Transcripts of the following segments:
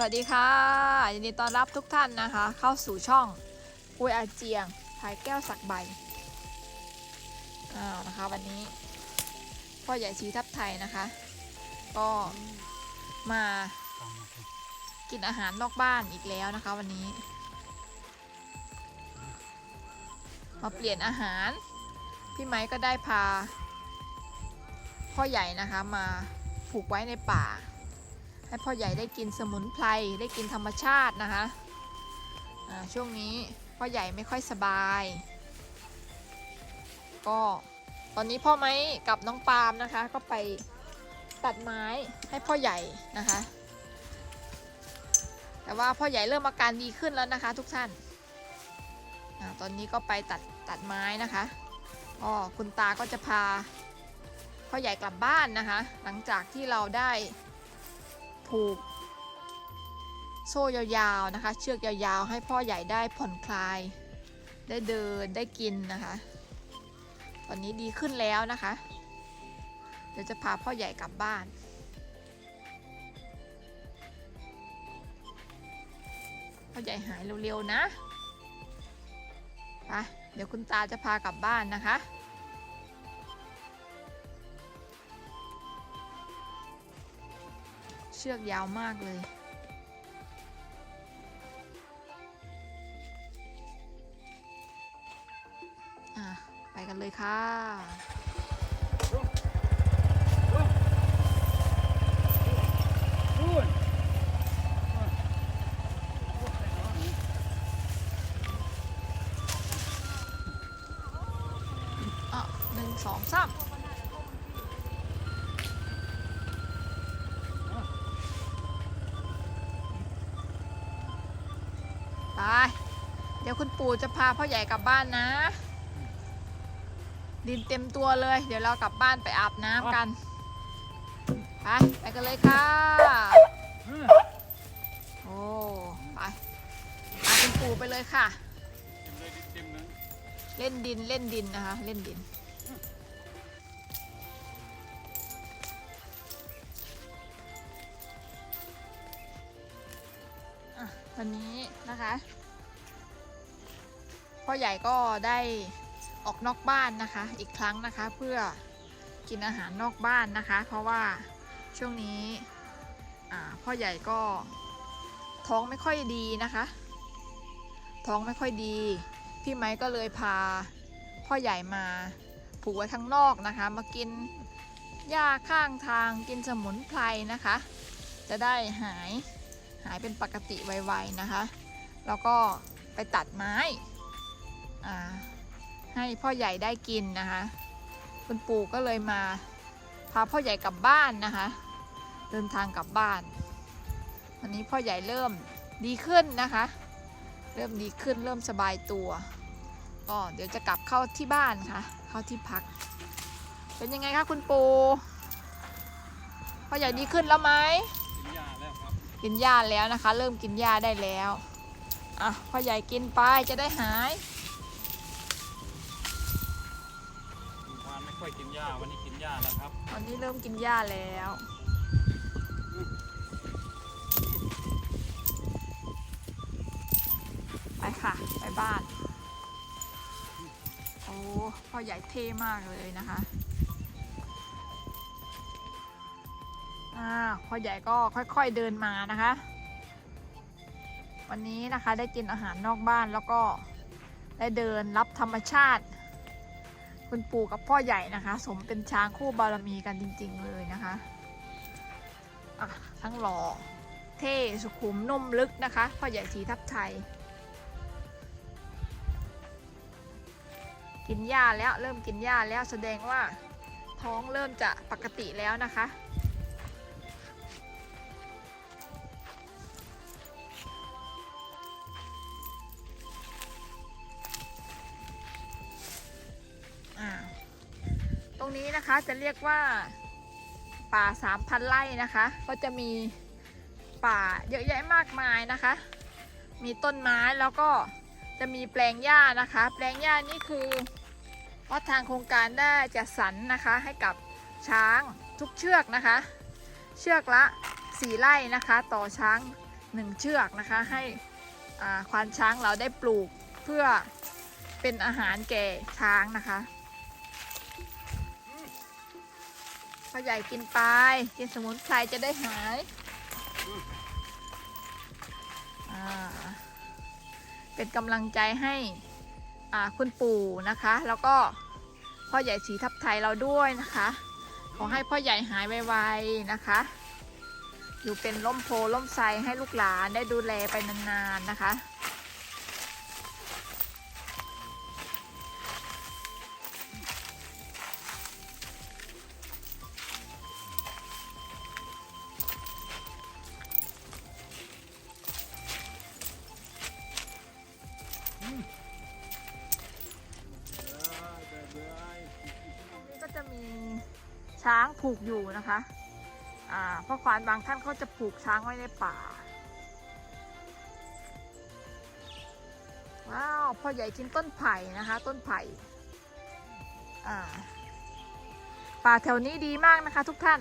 สวัสดีค่ะยินดีต้อนรับทุกท่านนะคะ เข้าสู่ช่องปุยอาเจียงภายแก้วสักใบอ้าวนะคะวันนี้ พ่อใหญ่ชีทับไทยนะคะ ก็มากินอาหารนอกบ้านอีกแล้วนะคะ วันนี้ มาเปลี่ยนอาหาร พี่ไม้ก็ได้พา พ่อใหญ่นะคะมาผูกไว้ในป่า ให้พ่อใหญ่ได้กินสมุนไพรได้กินธรรมชาตินะคะช่วงนี้พ่อใหญ่ไม่ค่อยสบาย ก็ตอนนี้พ่อไม้กับน้องปาล์มนะคะ ก็ไปตัดไม้ให้พ่อใหญ่นะคะ แต่ว่าพ่อใหญ่เริ่มอาการดีขึ้นแล้วนะคะ ทุกท่านอตอนนี้ก็ไปตัดตัดไม้นะคะก็คุณตาก็จะพาพ่อใหญ่กลับบ้านนะคะ หลังจากที่เราได้ ผูก โซ่ยาวๆนะคะ เชือกยาวๆ ให้พ่อใหญ่ได้ผ่อนคลาย ได้เดินได้กินนะคะ ตอนนี้ดีขึ้นแล้วนะคะ เดี๋ยวจะพาพ่อใหญ่กลับบ้านพ่อใหญ่หายเร็วๆนะ ไป เดี๋ยวคุณตาจะพากลับบ้านนะคะ เชือกยาวมากเลย อะ ไปกันเลยค่ะอะหนึ่งสองสาม ดี๋ยวคุณปู่จะพาพ่อใหญ่กลับบ้านนะ ดินเต็มตัวเลย เดี๋ยวเรากลับบ้านไปอาบน้ำกัน ไป ไปกันเลยค่ะ โอ้ ไปพาคุณปู่ไปเลยค่ะเต็มเลยเต็มเลยเล่นดินเล่นดินนะคะ เล่นดินอะวันนี้นะคะ พ่อใหญ่ก็ได้ออกนอกบ้านนะคะ อีกครั้งนะคะเพื่อกินอาหารนอกบ้านนะคะ เพราะว่าช่วงนี้พ่อใหญ่ก็ท้องไม่ค่อยดีนะคะ ท้องไม่ค่อยดี พี่ไม้ก็เลยพาพ่อใหญ่มาผูกไว้ข้างนอกนะคะ มากินหญ้าข้างทางกินสมุนไพรนะคะ จะได้หายหายเป็นปกติไวๆนะคะ แล้วก็ไปตัดไม้ ให้พ่อใหญ่ได้กินนะคะ คุณปู่ก็เลยมาพาพ่อใหญ่กลับบ้านนะคะ เดินทางกลับบ้านวันนี้พ่อใหญ่เริ่มดีขึ้นนะคะ เริ่มดีขึ้นเริ่มสบายตัวก็เดี๋ยวจะกลับเข้าที่บ้านค่ะ เข้าที่พัก เป็นยังไงคะคุณปู่พ่อใหญ่ดีขึ้นแล้วไหมกินยาแล้วครับกินหญ้าแล้วนะคะ เริ่มกินหญ้าได้แล้วอะพ่อใหญ่กินไปจะได้หาย ค่อยกินยาวันนี้กินยาแล้วครับวันนี้เริ่มกินหญ้าแล้ว ไปค่ะ ไปบ้าน โอ้พ่อใหญ่เท่มากเลยนะคะอ่าพ่อใหญ่ก็ค่อยๆเดินมานะคะ วันนี้นะคะได้กินอาหารนอกบ้านแล้วก็ได้เดินรับธรรมชาติ คุณปู่กับพ่อใหญ่นะคะ สมเป็นช้างคู่บารมีกันจริง ๆ เลยนะคะอะทั้งหล่อเท่สุขุมนุ่มลึกนะคะ พ่อใหญ่สีทับไทย กินหญ้าแล้วเริ่มกินหญ้าแล้วแสดงว่าท้องเริ่มจะปกติแล้วนะคะ นะคะ จะเรียกว่าป่าสามพันไร่นะคะ ก็จะมีป่าเยอะแยะมากมายนะคะ มีต้นไม้แล้วก็จะมีแปลงหญ้านะคะ แปลงหญ้านี่คือว่าทางโครงการได้จัดสรรนะคะ ให้กับช้างทุกเชือกนะคะ เชือกละสี่ไร่นะคะ ต่อช้างหนึ่งเชือกนะคะ ให้ควานช้างเราได้ปลูกเพื่อเป็นอาหารแก่ช้างนะคะ พ่อใหญ่กินไป กินสมุนไพรจะได้หายเป็นกำลังใจให้คุณปู่นะคะ แล้วก็พ่อใหญ่สีทับไทยเราด้วยนะคะ ขอให้พ่อใหญ่หายไวๆนะคะ อยู่เป็นล่มโพล่มไทรให้ลูกหลานได้ดูแลไปนานๆนะคะ ช้างผูกอยู่นะคะอ่าเพราะควานบางท่านเขาจะผูกช้างไว้ในป่า ว้าวพ่อใหญ่กินต้นไผ่นะคะ ต้นไผ่อ่าป่าแถวนี้ดีมากนะคะทุกท่าน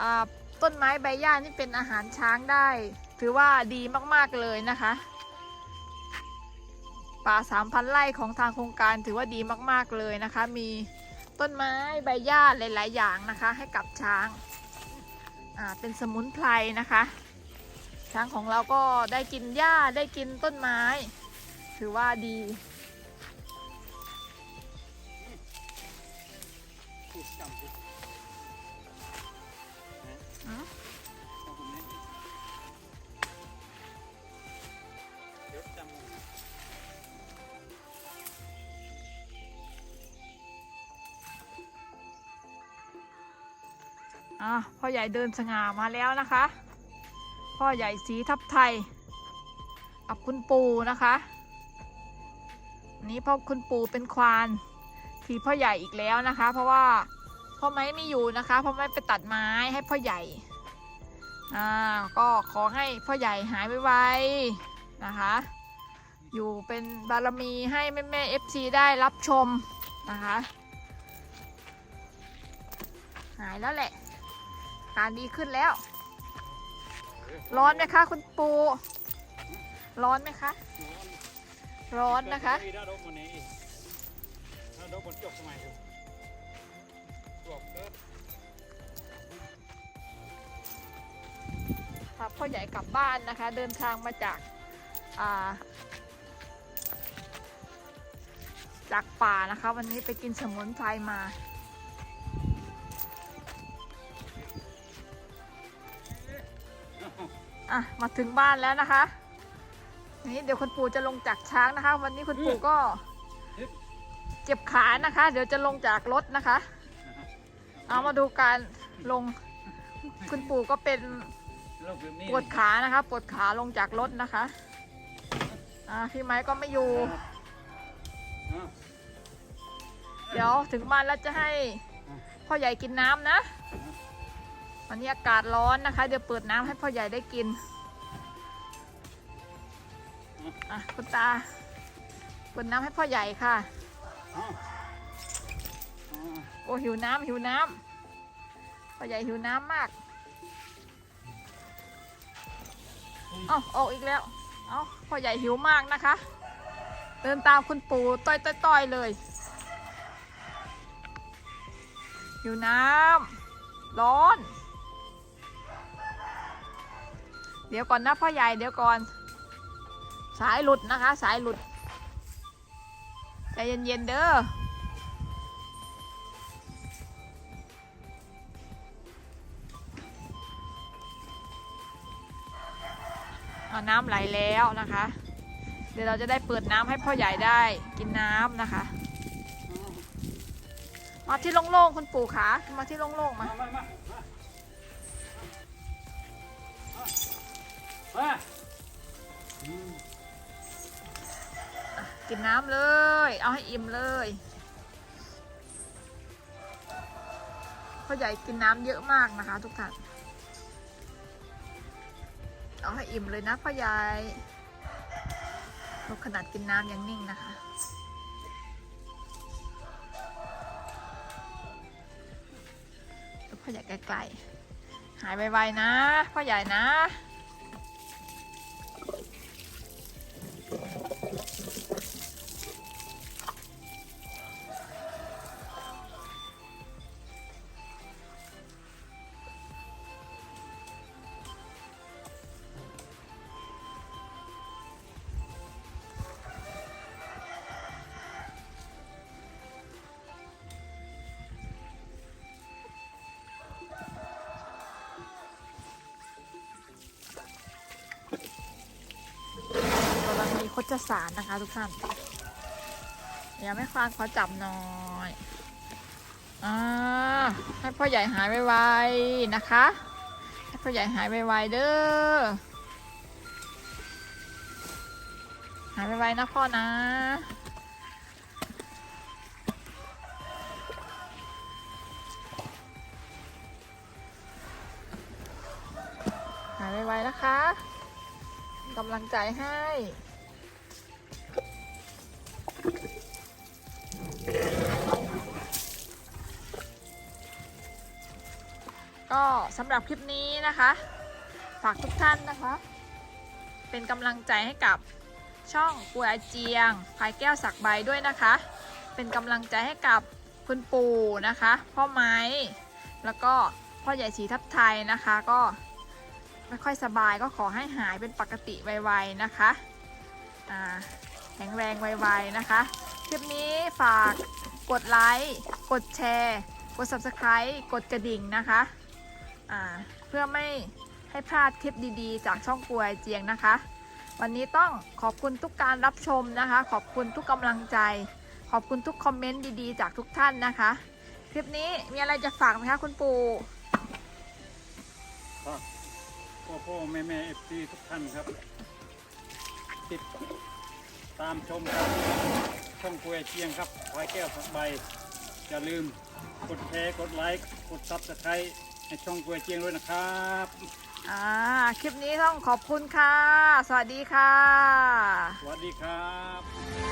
อ่าต้นไม้ใบหญ้านี่เป็นอาหารช้างได้ ถือว่าดีมากๆเลยนะคะ ป่าสามพันไร่ของทางโครงการถือว่าดีมากๆเลยนะคะ มี ต้นไม้ใบหญ้าหลาย ๆ อย่างนะคะ ให้กับช้างอ่าเป็นสมุนไพรนะคะ ช้างของเราก็ได้กินหญ้าได้กินต้นไม้ ถือว่าดีพูดจำ อะพ่อใหญ่เดินสง่ามาแล้วนะคะ พ่อใหญ่สีทับไทยกับคุณปู่นะคะนี้พ่อคุณปู่เป็นควานทีพ่อใหญ่อีกแล้วนะคะ เพราะว่าพ่อไม้ไม่อยู่นะคะพ่อไม้ไปตัดไม้ให้พ่อใหญ่อ่าก็ขอให้พ่อใหญ่หายไวๆนะคะ อยู่เป็นบารมีให้แม่แม่เอฟซีได้รับชมนะคะ หายแล้วแหละ การดีขึ้นแล้ว ร้อนไหมคะ คุณปู ร้อนไหมคะ ร้อนนะคะได้ดอกมันนี้ได้ดอกมันจบสมัยอยู่จบพาพ่อใหญ่กลับบ้านนะคะ เดินทางมาจากาจากป่านะคะ วันนี้ไปกินสมุนไพรมา อะมาถึงบ้านแล้วนะคะ นี่เดี๋ยวคุณปู่จะลงจากช้างนะคะ วันนี้คุณปู่ก็เจ็บขานะคะ เดี๋ยวจะลงจากรถนะคะ เอามาดูการลงคุณปู่ก็เป็นปวดขานะคะปวดขาลงจากรถนะคะอ่าพี่ไม้ก็ไม่อยู่ เดี๋ยวถึงบ้านแล้วจะให้พ่อใหญ่กินน้ำนะ วันนี้อากาศร้อนนะคะ เดี๋ยวเปิดน้ำให้พ่อใหญ่ได้กิน อะคุณตา เปิดน้ำให้พ่อใหญ่ค่ะ โอ้หิวน้ำหิวน้ำพ่อใหญ่หิวน้ำมาก เอาออกอีกแล้ว เอาพ่อใหญ่หิวมากนะคะ เดินตามคุณปู่ต้อยต้อยต้อยเลยหิวน้ำร้อน เดี๋ยวก่อนนะพ่อใหญ่เดี๋ยวก่อน สายหลุดนะคะ สายหลุดใจเย็นๆเด้ออ่าน้ำไหลแล้วนะคะ เดี๋ยวเราจะได้เปิดน้ำให้พ่อใหญ่ได้กินน้ำนะคะ มาที่โล่งๆคุณปู่ขามาที่โล่งๆมา มากินน้ำเลย เอาให้อิ่มเลยพ่อใหญ่กินน้ำเยอะมากนะคะ ทุกท่าน เอาให้อิ่มเลยนะพ่อใหญ่ดูขนาดกินน้ำยังนิ่งนะคะดูพ่อใหญ่ไกลๆ หายไวๆนะ พ่อใหญ่นะ คชสารนะคะทุกท่าน เดี๋ยวแม่ควานขอจับหน่อยอ่าให้พ่อใหญ่หายไวๆนะคะ ให้พ่อใหญ่หายไวๆเด้อ หายไวๆนะพ่อนะหายไวๆนะคะกำลังใจให้ ก็สำหรับคลิปนี้นะคะ ฝากทุกท่านนะคะ เป็นกำลังใจให้กับช่องปัวอาเจียงพายแก้วสักใบด้วยนะคะ เป็นกำลังใจให้กับคุณปู่นะคะ พ่อไม้ แล้วก็พ่อใหญ่สีทับไทยนะคะก็ไม่ค่อยสบายก็ขอให้หายเป็นปกติไวๆนะคะแข็งแรงไวๆนะคะ คลิปนี้ฝากกดไลค์ กดแชร์ กด subscribe กดกระดิ่งนะคะ เพื่อไม่ให้พลาดคลิปดีๆ จากช่องปวอเจียงนะคะ วันนี้ต้องขอบคุณทุกการรับชมนะคะ ขอบคุณทุกกำลังใจ ขอบคุณทุกคอมเมนต์ดีๆ จากทุกท่านนะคะ คลิปนี้มีอะไรจะฝากไหมคะคุณปู่ก็พ่อพ่อแม่แม่เอฟซีทุกท่านครับ ติดตามชมครับช่องกวยเชียงครับพายแก้วสักใบอย่าลืมกดแชร์กดไลค์กดซับสไครต์ ให้ช่องกวยเชียงด้วยนะครับอ่าคลิปนี้ต้องขอบคุณค่ะ สวัสดีค่ะ สวัสดีครับ